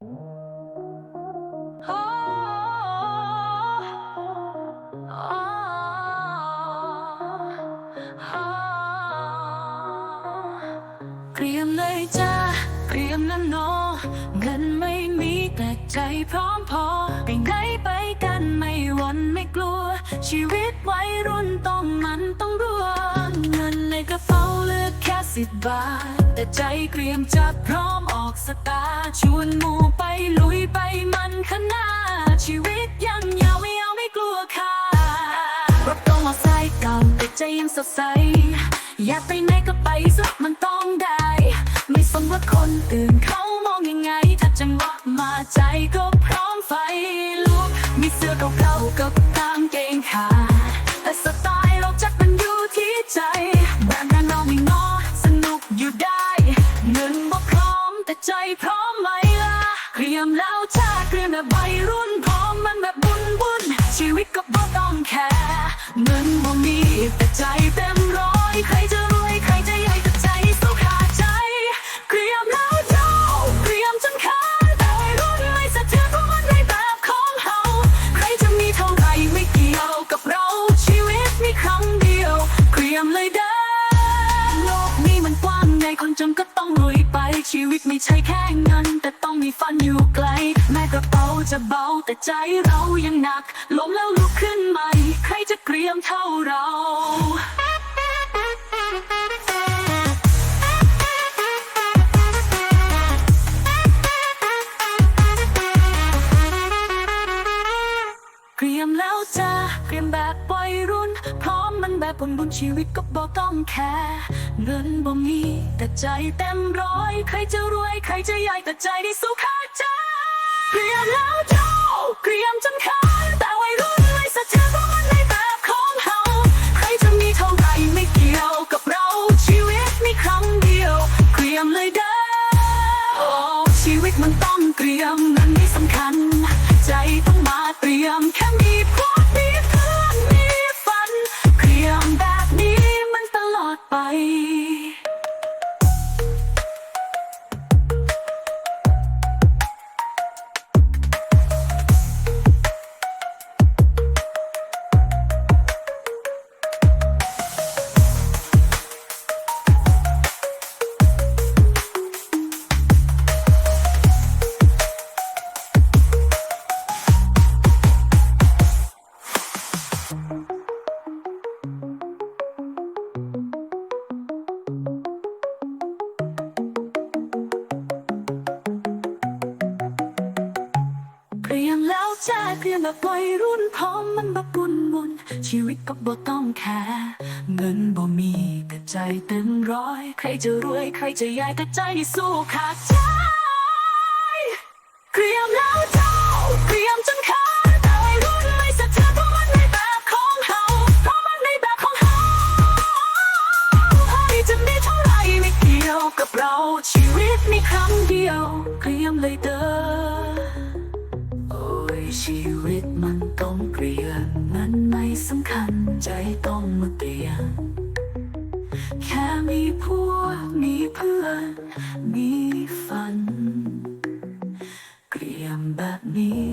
เตรียมเลยจ้าเตรียมนะโนเงินไม่มีแต่ใจพร้อมพอไปไหนไปกันไม่หวันไม่กลัว ชีวิตวัยรุ่นต้องมันต้องรัวเงินในกระเป๋าเหลือแค่สิบบาท แต่ใจเตรียมจะพร้อมออกสตาร์ชวนหมู มันขนาชีวิตยังยาวไม่เอาไม่กลัวค่ะรถต้องมอไซค์เก่าแต่ใจยังสดใส อยากไปไหนก็ไปสุดมันต้องได้ ไม่สนว่าคนอื่นเขามองยังไง ถ้าจังหวะมาใจก็พร้อมไฟลุก มีเสื้อเก่าๆกับกางเกงขาดแต่สไตล์เราจัดมันอยู่ที่ใจแบบนั้นเราไม่งอสนุกอยู่ได้เงินบ่พร้อมแต่ใจพร้อมไหมล่ะเตรียมแล้วจ เตรียมแบบวัยรุ่นพร้อมมันแบบบุญบุญชีวิตก็บ่ต้องแคร์เงินบ่มีแต่ใจเต็มร้อยใครจะรวยใครจะใหญ่แต่ใจสู้ขาดใจเตรียมแล้วเจ้าเตรียมจนขาดแต่วัยรุ่นไม่สะเทือนเพราะมันในแบบของเฮาใครจะมีเท่าไหร่ไม่เกี่ยวกับเราชีวิตมีครั้งเดียวเตรียมเลยเด้อโลกนี้มันกว้างใหญ่คนจนก็ต้องรวยไปชีวิตไม่ใช่แค่เงินแต่ต้อง จะเบาแต่ใจเรายังหนักล้มแล้วลุกขึ้นใหม่ ใครจะเกรียมเท่าเราเตรียมแล้วจ้าเตรียมแบบวัยรุ่น พร้อมมันแบบบนบุญชีวิตก็บ่ต้องแคร์เงินบ่มีแต่ใจเต็มร้อย ใครจะรวยใครจะใหญ่แต่ใจได้สู้ขาดใจ เกรียมแล้วเจ้าเกรียมจนขาแต่วัยรุ่นไม่สะเทือนเพราะมันในแบบของเฮาใครจะมีเท่าไหร่ไม่เกี่ยวกับเรา ชีวิตมีครั้งเดียวเกรียมเลยเด้อชีวิตมันต้องเกรียมเงินไม่สำคัญ ใจต้องมาเตรียมแค่มีพว แจ้เตรียมแบบวัยรุ่นพร้อมมันแบบบุญบุญชีวิตก็บ่ต้องแคร์เงินบ่มีแต่ใจเต็มร้อย ใครจะรวยใครจะใหญ่แต่ใจนี่สู้ขาดใจเตรียมแล้วเจ้าเตรียมจนขาดแต่วัยรุ่นไม่สะเทือนเพราะมันในแบบของเฮาเพราะมันในแบบของเฮาให้จะมีเท่าไรไม่เกี่ยวกับเราชีวิตมีครั้งเดียวเตรียมเลยเด้อ วิตมันต้องเปลี่ยนมันไม่สำคัญใจต้องมาเปลี่ยน แค่มีพวกมีเพื่อน มีฝัน เกลียมแบบนี้